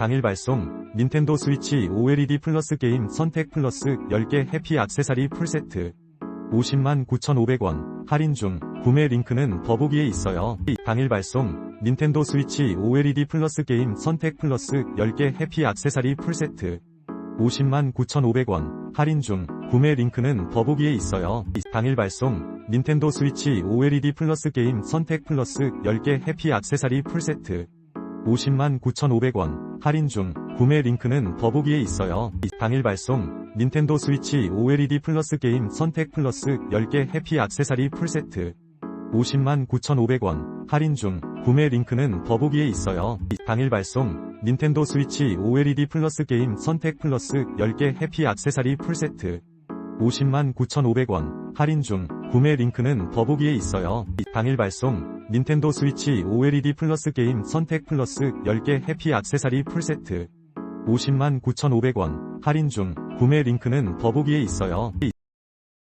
당일 발송 닌텐도 스위치 OLED 플러스 게임 선택 플러스 10개 해피 액세서리 풀세트. 50만 9,500원 할인 중. 구매 링크는 더보기에 있어요. 당일 발송 닌텐도 스위치 OLED 플러스 게임 선택 플러스 10개 해피 액세서리 풀세트. 50만 9,500원 할인 중. 구매 링크는 더보기에 있어요. 당일 발송 닌텐도 스위치 OLED 플러스 게임 선택 플러스 10개 해피 액세서리 풀세트 50만 9,500원. 할인 중 구매 링크는 더보기에 있어요. 당일 발송. 닌텐도 스위치 OLED 플러스 게임 선택 플러스 10개 해피 액세서리 풀세트. 50만 9,500원. 할인 중 구매 링크는 더보기에 있어요. 당일 발송. 닌텐도 스위치 OLED 플러스 게임 선택 플러스 10개 해피 액세서리 풀세트. 50만 9,500원. 할인 중 구매 링크는 더보기에 있어요. 당일 발송 닌텐도 스위치 OLED 플러스 게임 선택 플러스 10개 해피 액세서리 풀세트 50만 9,500원 할인 중 구매 링크는 더보기에 있어요.